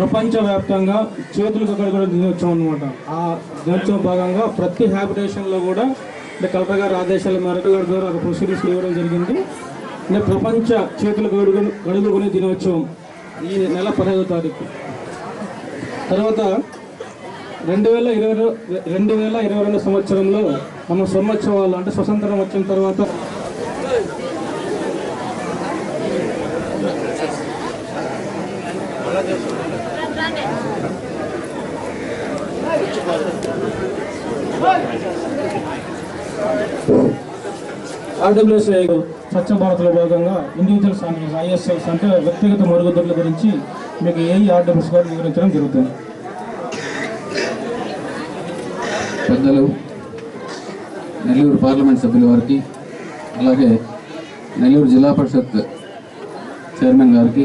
ప్రపంచవ్యాప్తంగా చేతులకు కడుగుల దినోత్సవం అనమాట ఆ దినోత్సవం భాగంగా ప్రతి హ్యాబిటేషన్లో కూడా అంటే కలెక్టర్ గారి ఆదేశాల మేరకు గారి ద్వారా ఒక ప్రొసీడింగ్స్ ఇవ్వడం జరిగింది. అంటే ప్రపంచ చేతులకు గడుగు గడుగుకునే దినోత్సవం ఈ నెల పదహైదో తారీఖు. తర్వాత రెండు వేల ఇరవై రెండు వేల ఇరవై రెండు సంవత్సరంలో మన సంవత్సరాలు అంటే స్వతంత్రం వచ్చిన తర్వాత ఆర్డబ్ల్యూఎస్ఐ స్వచ్ఛ భారత్లో భాగంగా ఇండివిజువల్ సాంపిల్స్ ఐఎస్ఎల్స్ అంటే వ్యక్తిగత మరుగుదొడ్ల గురించి మీకు ఏ ఆర్డబ్ల్యూఎస్ గారు వివరించడం జరుగుతుంది? పెద్దలు నెల్లూరు పార్లమెంట్ సభ్యుల వారికి అలాగే నెల్లూరు జిల్లా పరిషత్ చైర్మన్ గారికి.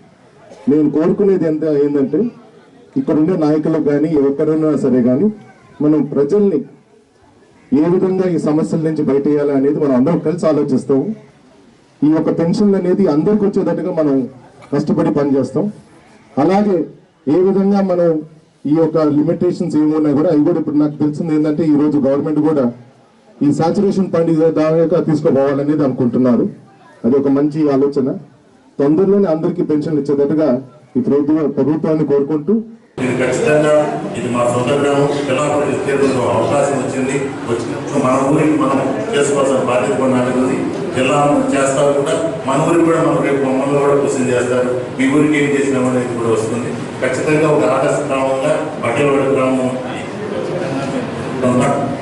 నేను కోరుకునేది ఎంత ఏంటంటే ఇక్కడ ఉండే నాయకులకు కానీ ఎవరికైనా సరే కానీ మనం ప్రజల్ని ఏ విధంగా ఈ సమస్యల నుంచి బయటేయాలి అనేది మనం అందరం కలిసి ఆలోచిస్తాము. ఈ యొక్క పెన్షన్ అనేది అందరికి వచ్చేటట్టుగా మనం కష్టపడి పనిచేస్తాం. అలాగే ఏ విధంగా మనం ఈ యొక్క లిమిటేషన్స్ ఏమున్నాయి కూడా అవి కూడా ఇప్పుడు నాకు తెలిసింది ఏంటంటే ఈరోజు గవర్నమెంట్ కూడా ఈ సాచురేషన్ ఫండ్ దాకా తీసుకుపోవాలనేది అనుకుంటున్నారు. అది ఒక మంచి ఆలోచన. తొందరలోనే అందరికీ పెన్షన్ ఇచ్చేటట్టుగా ఈ ప్రభుత్వం ప్రభుత్వాన్ని కోరుకుంటూ నేను ఖచ్చితంగా ఇది మా సొంత గ్రామం. పిల్లలకు విస్తీర్ణంలో అవకాశం వచ్చింది. వచ్చినప్పుడు మన ఊరికి మనం చేసుకోవాల్సిన బాధ్యత కూడా జిల్లా చేస్తారు కూడా. మన ఊరికి కూడా మనం రేపు మమ్మల్ని కూడా కృషి చేస్తారు. మీ ఊరికి ఏం చేసినాం అనేది కూడా వస్తుంది. ఖచ్చితంగా ఒక ఆదర్శ గ్రామంగా బట్టలవాడ గ్రామం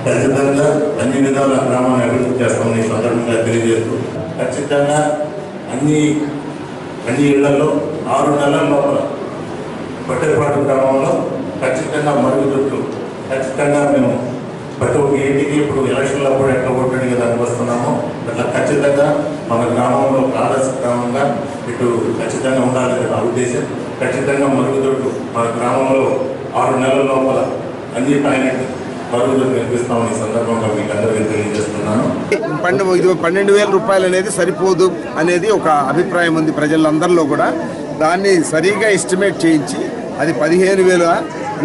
ఖచ్చితంగా అన్ని విధాల గ్రామాన్ని అభివృద్ధి చేస్తామని సందర్భంగా తెలియజేస్తూ ఖచ్చితంగా అన్ని అన్ని ఇళ్ళలో ఆరు నెలల లోపల పట్టేపాటు గ్రామంలో ఖచ్చితంగా మరుగుదొడ్లు ఖచ్చితంగా మేము ప్రతి ఒక్క ఇంటికి ఇప్పుడు ఎలక్షన్లో కూడా ఎట్లా కొట్టడానికి దానికి వస్తున్నామో అట్లా ఖచ్చితంగా మన గ్రామంలో ఒక ఆదర్శ గ్రామంగా ఇటు ఖచ్చితంగా ఉండాలని నా ఉద్దేశం. ఖచ్చితంగా మరుగుదొడ్లు మన గ్రామంలో ఆరు నెలల లోపల అన్ని టాయిలెట్ మరుగుదొడ్లు నిర్మిస్తామని ఈ సందర్భంగా మీకు అందరికీ తెలియజేస్తున్నాను పన్నెండు ఇది పన్నెండు వేల రూపాయలు అనేది సరిపోదు అనేది ఒక అభిప్రాయం ఉంది ప్రజలందరిలో కూడా. దాన్ని సరిగా ఎస్టిమేట్ చేయించి అది పదిహేను వేల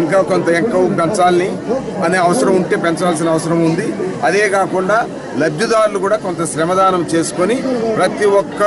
ఇంకా కొంత ఎక్కువ పెంచాలని అనే అవసరం ఉంటే పెంచాల్సిన అవసరం ఉంది. అదే కాకుండా లబ్ధిదారులు కూడా కొంత శ్రమదానం చేసుకొని ప్రతి ఒక్క